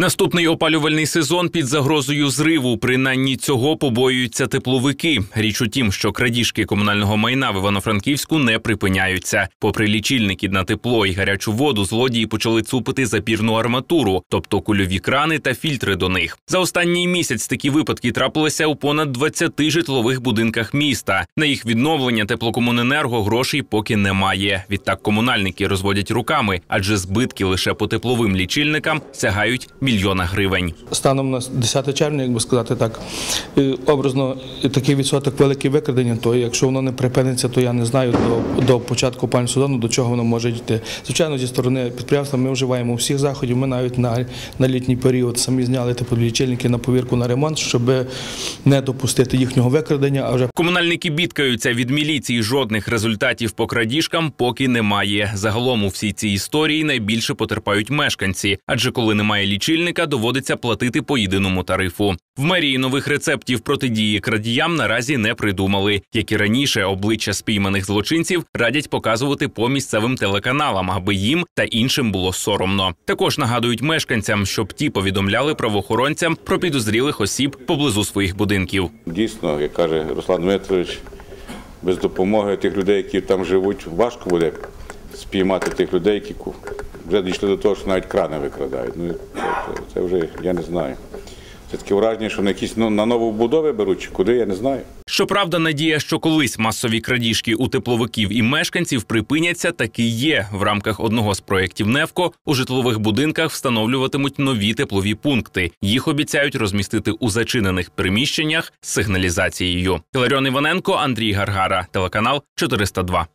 Наступний опалювальний сезон під загрозою зриву. Принаймні цього побоюються тепловики. Річ у тім, що крадіжки комунального майна в Івано-Франківську не припиняються. Попри лічильники на тепло і гарячу воду, злодії почали цупити запірну арматуру, тобто кульові крани та фільтри до них. За останній місяць такі випадки трапилися у понад 20 житлових будинках міста. На їх відновлення теплокомуненерго грошей поки немає. Відтак комунальники розводять руками, адже збитки лише по тепловим лічильникам сягають мільйона гривень. Станом на 10 червня, як би сказати так, е, образно е, такий відсоток велике викрадення, то якщо воно не припиниться, то я не знаю до, до початку опалювального сезону, до чого воно може йти. Звичайно, зі сторони підприємства ми вживаємо всіх заходів. Ми навіть на, на літній період самі зняли теплолічильники на повірку на ремонт, щоб не допустити їхнього викрадення, а вже Комунальники бідкаються від міліції. Жодних результатів по крадіжкам поки немає. Загалом у всій цій історії найбільше потерпають мешканці, адже коли немає лічильника, доводиться платити по єдиному тарифу. В мерії нових рецептів протидії крадіям наразі не придумали. Як і раніше, обличчя спійманих злочинців радять показувати по місцевим телеканалам, аби їм та іншим було соромно. Також нагадують мешканцям, щоб ті повідомляли правоохоронцям про підозрілих осіб поблизу своїх будинків. Дійсно, як каже Руслан Дмитрович, без допомоги тих людей, які там живуть, важко буде спіймати тих людей, які вже дійшли до того, що навіть крани викрадають. Ну, це, це, це вже я не знаю. Це таке враження, що на якісь ну, на нову будови беруть, чи куди, я не знаю. Щоправда, надія, що колись масові крадіжки у тепловиків і мешканців припиняться, таки є. В рамках одного з проєктів Невко у житлових будинках встановлюватимуть нові теплові пункти. Їх обіцяють розмістити у зачинених приміщеннях з сигналізацією. Іларіон Іваненко, Андрій Гаргара, телеканал 402.